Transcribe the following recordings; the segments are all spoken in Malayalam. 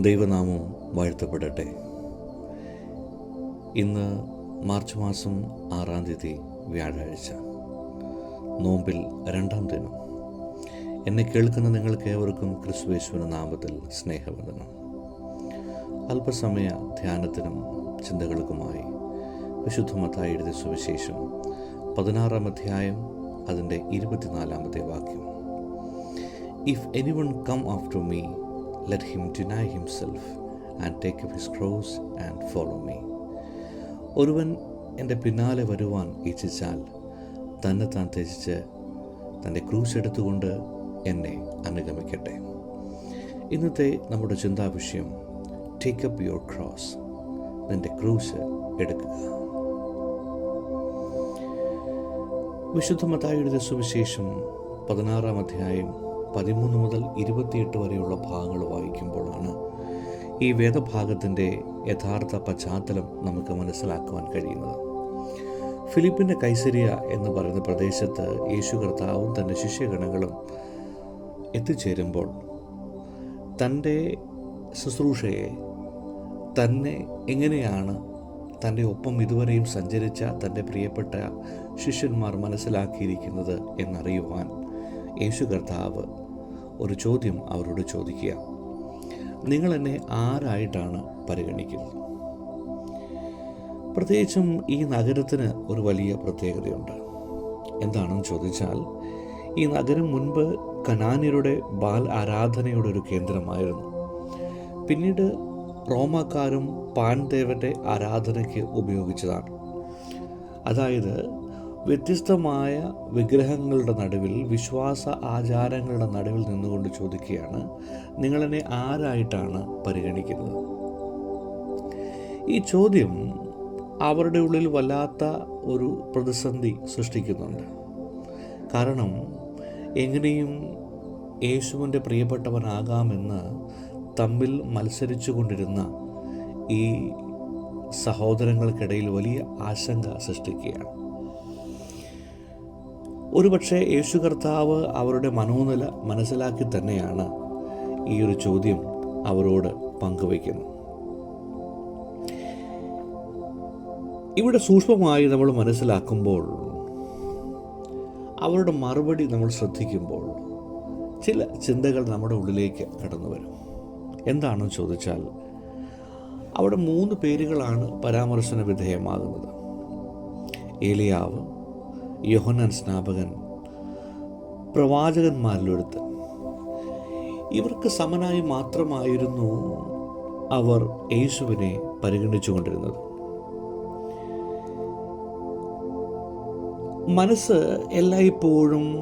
ദൈവനാമം വാഴ്ത്തപ്പെടട്ടെ. ഇന്ന് മാർച്ച് മാസം ആറാം തീയതി വ്യാഴാഴ്ച. നോമ്പിൽ രണ്ടാം ദിനം. എന്നെ കേൾക്കുന്ന നിങ്ങൾക്ക് ഏവർക്കും ക്രിസ്തുവേശ്വര നാമത്തിൽ സ്നേഹവന്ദനം. അല്പസമയ ധ്യാനത്തിനും ചിന്തകൾക്കുമായി വിശുദ്ധ മത്തായി എഴുതിയ സുവിശേഷം പതിനാറാം അധ്യായം അതിന്റെ ഇരുപത്തിനാലാമത്തെ വാക്യം. If any one come after me let him deny himself and take up his cross and follow me ഒരുവൻ എന്റെ പിന്നാലെ വരുവാൻ ഇച്ഛിച്ചാൽ തന്നെ താൻ ത്യജിച്ച് തന്റെ ക്രൂസ് എടുത്തുകൊണ്ട് എന്നെ അനുഗമിക്കട്ടെ. ഇന്നത്തെ നമ്മുടെ ചിന്താ വിഷയം ടേക്ക് അപ്പ് യുവർ ക്രോസ് നിന്റെ ക്രൂസ് എടുക്കുക. വിശുദ്ധ മത്തായിയുടെ സുവിശേഷം പതിനാറാം അധ്യായം പതിമൂന്ന് മുതൽ ഇരുപത്തിയെട്ട് വരെയുള്ള ഭാഗങ്ങൾ വായിക്കുമ്പോഴാണ് ഈ വേദഭാഗത്തിന്റെ യഥാർത്ഥ പശ്ചാത്തലം നമുക്ക് മനസ്സിലാക്കുവാൻ കഴിയുന്നത്. ഫിലിപ്പിന്റെ കൈസരിയ എന്ന് പറയുന്ന പ്രദേശത്ത് യേശു കർത്താവും തന്റെ ശിഷ്യഗണങ്ങളും എത്തിച്ചേരുമ്പോൾ തന്റെ ശുശ്രൂഷയെ തന്നെ എങ്ങനെയാണ് തന്റെ ഒപ്പം ഇതുവരെയും സഞ്ചരിച്ച തന്റെ പ്രിയപ്പെട്ട ശിഷ്യന്മാർ മനസ്സിലാക്കിയിരിക്കുന്നത് എന്നറിയുവാൻ യേശു കർത്താവ് ഒരു ചോദ്യം അവരോട് ചോദിക്കുക. നിങ്ങൾ എന്നെ ആരായിട്ടാണ് പരിഗണിക്കുന്നത്? പ്രത്യേകിച്ചും ഈ നഗരത്തിന് ഒരു വലിയ പ്രത്യേകതയുണ്ട്. എന്താണെന്ന് ചോദിച്ചാൽ ഈ നഗരം മുൻപ് കനാനിയരുടെ ബാൽ ആരാധനയുടെ ഒരു കേന്ദ്രമായിരുന്നു. പിന്നീട് റോമാക്കാരും പാൻദേവന്റെ ആരാധനയ്ക്ക് ഉപയോഗിച്ചതാണ്. അതായത് വ്യത്യസ്തമായ വിഗ്രഹങ്ങളുടെ നടുവിൽ വിശ്വാസ ആചാരങ്ങളുടെ നടുവിൽ നിന്നുകൊണ്ട് ചോദിക്കുകയാണ് നിങ്ങളെന്നെ ആരായിട്ടാണ് പരിഗണിക്കുന്നത്? ഈ ചോദ്യം അവരുടെ ഉള്ളിൽ വല്ലാത്ത ഒരു പ്രതിസന്ധി സൃഷ്ടിക്കുന്നുണ്ട്. കാരണം എങ്ങനെയും യേശുവിന്റെ പ്രിയപ്പെട്ടവനാകാമെന്ന് തമ്മിൽ മത്സരിച്ചു കൊണ്ടിരുന്ന ഈ സഹോദരങ്ങൾക്കിടയിൽ വലിയ ആശങ്ക സൃഷ്ടിക്കുകയാണ്. ഒരുപക്ഷെ യേശു കർത്താവ് അവരുടെ മനോനില മനസ്സിലാക്കി തന്നെയാണ് ഈ ഒരു ചോദ്യം അവരോട് പങ്കുവയ്ക്കുന്നത്. ഇവിടെ സൂക്ഷ്മമായി നമ്മൾ മനസ്സിലാക്കുമ്പോൾ അവരുടെ മറുപടി നമ്മൾ ശ്രദ്ധിക്കുമ്പോൾ ചില ചിന്തകൾ നമ്മുടെ ഉള്ളിലേക്ക് കടന്നു വരും. എന്താണെന്ന് ചോദിച്ചാൽ അവിടെ മൂന്ന് പേരുകളാണ് പരാമർശന വിധേയമാകുന്നത്. ഏലിയാവ് യോഹന്നാൻ സ്നാപകൻ പ്രവാചകന്മാരിലൊരുത്തൻ. ഇവർക്ക് സമനായി മാത്രമായിരുന്നു അവർ യേശുവിനെ പരിഗണിച്ചുകൊണ്ടിരുന്നത്. മനസ്സ് എല്ലായ്പ്പോഴും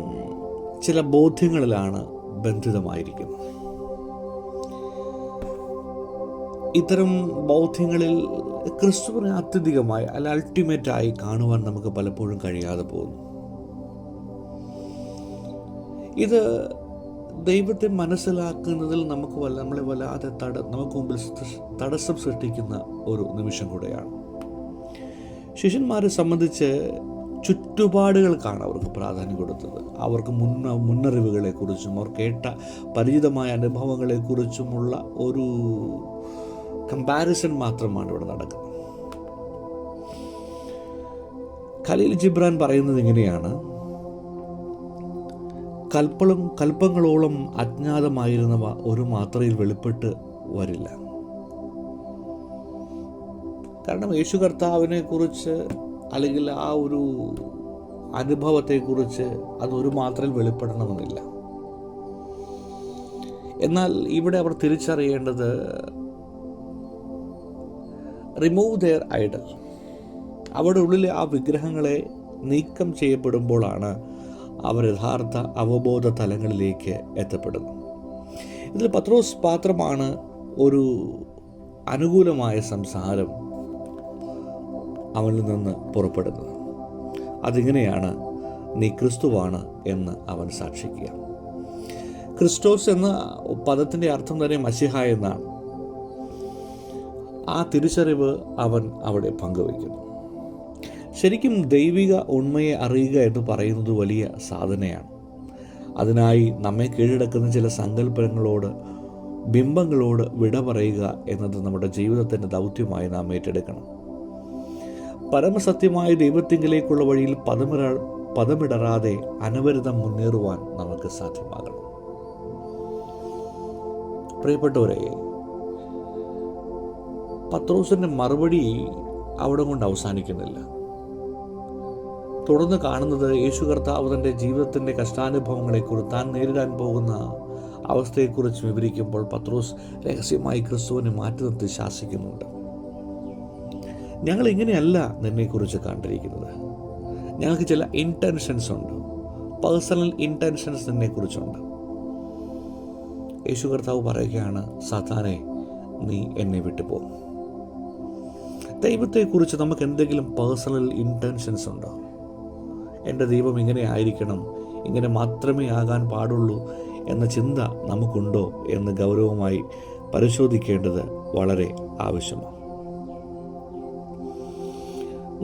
ചില ബോധ്യങ്ങളിലാണ് ബന്ധിതമായിരിക്കുന്നത്. ഇത്തരം ബൗദ്ധ്യങ്ങളിൽ ക്രിസ്തുവിനെ അത്യധികമായി അല്ല അൾട്ടിമേറ്റായി കാണുവാൻ നമുക്ക് പലപ്പോഴും കഴിയാതെ പോകുന്നു. ഇത് ദൈവത്തെ മനസ്സിലാക്കുന്നതിൽ നമുക്ക് വല്ല നമ്മളെ വല്ലാതെ തട നമുക്ക് മുമ്പിൽ തടസ്സം സൃഷ്ടിക്കുന്ന ഒരു നിമിഷം കൂടെയാണ്. ശിഷ്യന്മാരെ സംബന്ധിച്ച് ചുറ്റുപാടുകൾക്കാണ് അവർക്ക് പ്രാധാന്യം കൊടുത്തത്. അവർക്ക് മുൻ മുന്നറിവുകളെക്കുറിച്ചും അവർ കേട്ട പരിചിതമായ അനുഭവങ്ങളെക്കുറിച്ചുമുള്ള ഒരു കമ്പാരിസൺ മാത്രമാണ് ഇവിടെ നടക്കുന്നത്. ഖലീൽ ജിബ്രാൻ പറയുന്നത് ഇങ്ങനെയാണ്. കൽപ്പളം കൽപ്പങ്ങളോളം അജ്ഞാതമായിരുന്നവ ഒരു മാത്രയിൽ വെളിപ്പെട്ട് വരില്ല. കാരണം യേശു കർത്താവിനെ കുറിച്ച് അല്ലെങ്കിൽ ആ ഒരു അനുഭവത്തെക്കുറിച്ച് ഒരു മാത്രയിൽ വെളിപ്പെടണമെന്നില്ല. എന്നാൽ ഇവിടെ അവർ തിരിച്ചറിയേണ്ടത് റിമൂവ് ദെയർ ഐഡൽ അവിടെ ഉള്ളിലെ ആ വിഗ്രഹങ്ങളെ നീക്കം ചെയ്യപ്പെടുമ്പോഴാണ് അവർ യഥാർത്ഥ അവബോധ തലങ്ങളിലേക്ക് എത്തപ്പെടുന്നത്. ഇതിൽ പത്രോസ് പാത്രമാണ് ഒരു അനുകൂലമായ സംസാരം അവനിൽ നിന്ന് പുറപ്പെടുന്നത്. അതിങ്ങനെയാണ് നീ ക്രിസ്തുവാണ് എന്ന് അവൻ സാക്ഷിക്കുക. ക്രിസ്റ്റോസ് എന്ന പദത്തിന്റെ അർത്ഥം തന്നെ മസിഹ എന്നാണ്. ആ തിരിച്ചറിവ് അവൻ അവിടെ പങ്കുവയ്ക്കുന്നു. ശരിക്കും ദൈവിക ഉണ്മയെ അറിയുക എന്ന് പറയുന്നത് വലിയ സാധനയാണ്. അതിനായി നമ്മെ കീഴടക്കുന്ന ചില സങ്കല്പങ്ങളോട് ബിംബങ്ങളോട് വിട പറയുക എന്നത് നമ്മുടെ ജീവിതത്തിന്റെ ദൗത്യമായി നാം ഏറ്റെടുക്കണം. പരമസത്യമായ ദൈവത്തിങ്കിലേക്കുള്ള വഴിയിൽ പദമിട പദമിടറാതെ അനവരതം മുന്നേറുവാൻ നമുക്ക് സാധ്യമാകണം. പ്രിയപ്പെട്ടവരെ പത്രോസിന്റെ മറുപടി അവിടെ കൊണ്ട് അവസാനിക്കുന്നില്ല. തുടർന്ന് കാണുന്നത് യേശു കർത്താവ് തന്റെ ജീവിതത്തിന്റെ കഷ്ടാനുഭവങ്ങളെക്കുറിച്ച് താൻ നേരിടാൻ പോകുന്ന അവസ്ഥയെക്കുറിച്ച് വിവരിക്കുമ്പോൾ പത്രോസ് രഹസ്യമായി ക്രിസ്തുവിനെ മാറ്റി നിർത്തി ശാസിക്കുന്നുണ്ട്. ഞങ്ങൾ ഇങ്ങനെയല്ല നിന്നെക്കുറിച്ച് കണ്ടിരിക്കുന്നത്? ഞങ്ങൾക്ക് ചില ഇന്റൻഷൻസ് ഉണ്ട്. Personal intentions നിന്നെക്കുറിച്ചുണ്ട്. യേശു കർത്താവ് പറയുകയാണ് സാത്താനെ നീ എന്നെ വിട്ടു പോകും ദൈവത്തെക്കുറിച്ച് നമുക്ക് എന്തെങ്കിലും പേഴ്സണൽ ഇന്റൻഷൻസ് ഉണ്ടോ? എന്റെ ദൈവം ഇങ്ങനെ ആയിരിക്കണം ഇങ്ങനെ മാത്രമേ ആകാൻ പാടുള്ളൂ എന്ന ചിന്ത നമുക്കുണ്ടോ എന്ന് ഗൗരവമായി പരിശോധിക്കേണ്ടത് വളരെ ആവശ്യമാണ്.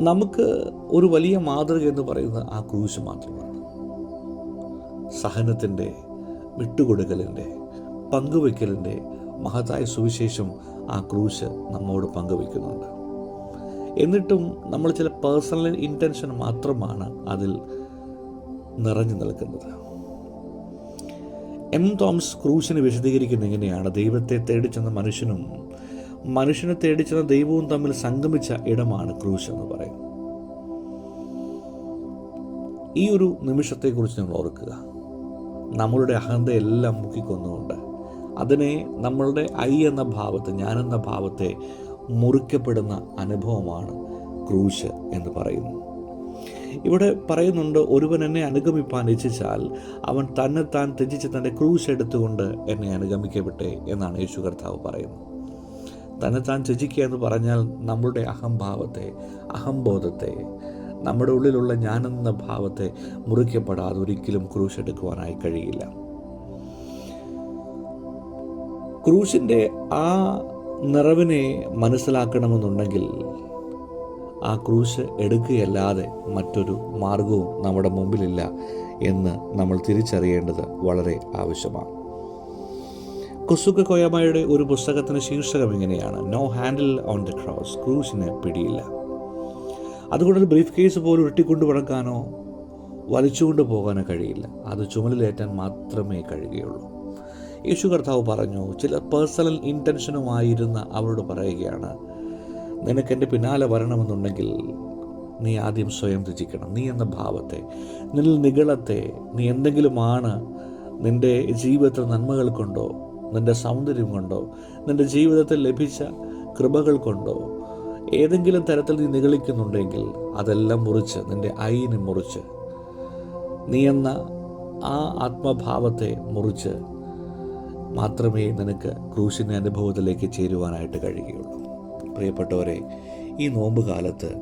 നമുക്ക് ഒരു വലിയ മാതൃക എന്ന് പറയുന്നത് ആ ക്രൂശ് മാത്രമാണ്. സഹനത്തിന്റെ വിട്ടുകൊടുക്കലിന്റെ പങ്കുവയ്ക്കലിന്റെ മഹത്തായ സുവിശേഷം ആ ക്രൂശ് നമ്മോട് പങ്കുവയ്ക്കുന്നുണ്ട്. എന്നിട്ടും നമ്മൾ ചില പേഴ്സണൽ ഇന്റൻഷൻ മാത്രമാണ് അതിൽ നിറഞ്ഞു നിൽക്കുന്നത്. എം തോംസ് ക്രൂശിനെ വിശദീകരിക്കുന്ന എങ്ങനെയാണ്? ദൈവത്തെ തേടിച്ചെന്ന മനുഷ്യനും മനുഷ്യനെ തേടിച്ചെന്ന ദൈവവും തമ്മിൽ സംഗമിച്ച ഇടമാണ് ക്രൂശ് എന്ന് പറയും. ഈ ഒരു നിമിഷത്തെക്കുറിച്ച് നമ്മൾ ഓർക്കുക. നമ്മളുടെ അഹന്തയെല്ലാം മുക്കിക്കൊന്നുകൊണ്ട് അതിനെ നമ്മളുടെ ഐ എന്ന ഭാവത്തെ ഞാനെന്ന ഭാവത്തെ മുറിക്കപ്പെടുന്ന അനുഭവമാണ് ക്രൂശ് എന്ന് പറയുന്നു. ഇവിടെ പറയുന്നുണ്ട് ഒരുവൻ എന്നെ അനുഗമിപ്പാൻ ഇച്ഛിച്ചാൽ അവൻ തന്നെ താൻ ത്യജിച്ച് തന്റെ ക്രൂശ് എടുത്തുകൊണ്ട് എന്നെ അനുഗമിക്കപ്പെട്ടെ എന്നാണ് യേശു കർത്താവ് പറയുന്നത്. തന്നെ താൻ ത്യജിക്കുക എന്ന് പറഞ്ഞാൽ നമ്മളുടെ അഹംഭാവത്തെ അഹംബോധത്തെ നമ്മുടെ ഉള്ളിലുള്ള ഞാനെന്ന ഭാവത്തെ മുറിക്കപ്പെടാതെ ഒരിക്കലും ക്രൂശ് എടുക്കുവാനായി കഴിയില്ല. ക്രൂശിന്റെ ആ നിറവിനെ മനസ്സിലാക്കണമെന്നുണ്ടെങ്കിൽ ആ ക്രൂശ് എടുക്കുകയല്ലാതെ മറ്റൊരു മാർഗവും നമ്മുടെ മുമ്പിലില്ല എന്ന് നമ്മൾ തിരിച്ചറിയേണ്ടത് വളരെ ആവശ്യമാണ്. കുസുക കൊയമായുടെ ഒരു പുസ്തകത്തിന് ശീർഷകം ഇങ്ങനെയാണ്. No handle on the cross ക്രൂശിന് പിടിയില്ല. അതുകൊണ്ട് ബ്രീഫ് കേസ് പോലും ഉരുട്ടിക്കൊണ്ട് കിടക്കാനോ വലിച്ചുകൊണ്ട് പോകാനോ കഴിയില്ല. അത് ചുമലിലേറ്റാൻ മാത്രമേ കഴിയുകയുള്ളൂ. യേശു കർത്താവ് പറഞ്ഞു ചില പേഴ്സണൽ ഇന്റൻഷനുമായിരുന്ന അവരോട് പറയുകയാണ് നിനക്ക് എന്റെ പിന്നാലെ വരണമെന്നുണ്ടെങ്കിൽ നീ ആദ്യം സ്വയം ത്യജിക്കണം. നീ എന്ന ഭാവത്തെ നിന്നിൽ നികളത്തെ നീ എന്തെങ്കിലുമാണ് നിന്റെ ജീവിതത്തിൽ നന്മകൾ കൊണ്ടോ നിന്റെ സൗന്ദര്യം കൊണ്ടോ നിന്റെ ജീവിതത്തിൽ ലഭിച്ച കൃപകൾ കൊണ്ടോ ഏതെങ്കിലും തരത്തിൽ നീ നിഗളിക്കുന്നുണ്ടെങ്കിൽ അതെല്ലാം മുറിച്ച് നിന്റെ ഐനെ മുറിച്ച് നീ എന്ന ആ ആത്മഭാവത്തെ മുറിച്ച് മാത്രമേ നിനക്ക് ക്രൂശിന്റെ അനുഭവത്തിലേക്ക് ചേരുവാനായിട്ട് കഴിയുകയുള്ളൂ. പ്രിയപ്പെട്ടവരെ ഈ നോമ്പ് കാലത്ത്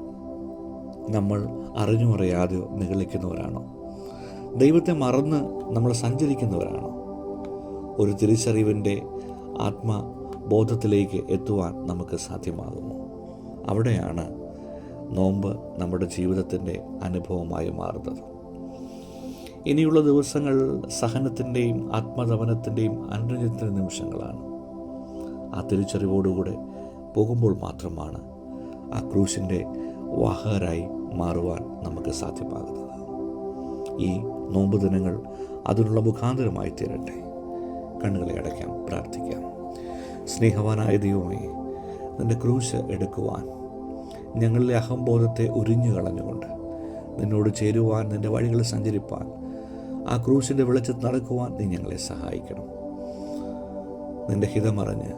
നമ്മൾ അറിഞ്ഞോ അറിയാതെയോ നിഗളിക്കുന്നവരാണോ? ദൈവത്തെ മറന്ന് നമ്മൾ സഞ്ചരിക്കുന്നവരാണോ? ഒരു തിരിച്ചറിവിന്റെ ആത്മബോധത്തിലേക്ക് എത്തുവാൻ നമുക്ക് സാധ്യമാകുമോ? അവിടെയാണ് നോമ്പ് നമ്മുടെ ജീവിതത്തിന്റെ അനുഭവമായി മാറുന്നത്. ഇനിയുള്ള ദിവസങ്ങൾ സഹനത്തിന്റെയും ആത്മദമനത്തിന്റെയും അനുരഞ്ജത്തിന്റെ നിമിഷങ്ങളാണ്. ആ തിരിച്ചറിവോടുകൂടെ പോകുമ്പോൾ മാത്രമാണ് ആ ക്രൂശിന്റെ വാഹകരായി മാറുവാൻ നമുക്ക് സാധ്യമാകുന്നത്. ഈ നോമ്പ് ദിനങ്ങൾ അതിനുള്ള മുഖാന്തരമായി തീരട്ടെ. കണ്ണുകളെ അടയ്ക്കാം പ്രാർത്ഥിക്കാം. സ്നേഹവാനായ ദൈവമേ നിന്റെ ക്രൂശ് എടുക്കുവാൻ ഞങ്ങളിലെ അഹംബോധത്തെ ഉരിഞ്ഞു കളഞ്ഞുകൊണ്ട് നിന്നോട് ചേരുവാൻ നിന്റെ വഴികൾ സഞ്ചരിപ്പാൻ ആ ക്രൂശിന്റെ വെളിച്ചത്ത് നടക്കുവാൻ നീ ഞങ്ങളെ സഹായിക്കണം. നിന്റെ ഹിതമറിഞ്ഞ്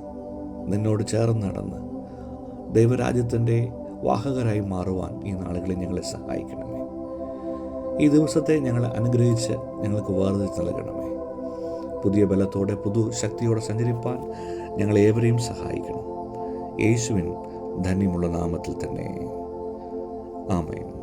നിന്നോട് ചേർന്ന് നടന്ന് ദൈവരാജ്യത്തിന്റെ വാഹകരായി മാറുവാൻ ഈ നാളുകളിൽ ഞങ്ങളെ സഹായിക്കണമേ. ഈ ദിവസത്തെ ഞങ്ങളെ അനുഗ്രഹിച്ച് ഞങ്ങൾക്ക് വേർതിരിച്ച് നൽകണമേ. പുതിയ ബലത്തോടെ പുതു ശക്തിയോടെ സഞ്ചരിപ്പാൻ ഞങ്ങളേവരെയും സഹായിക്കണം. യേശുവിൻ ധന്യമുള്ള നാമത്തിൽ തന്നെ. ആമേൻ.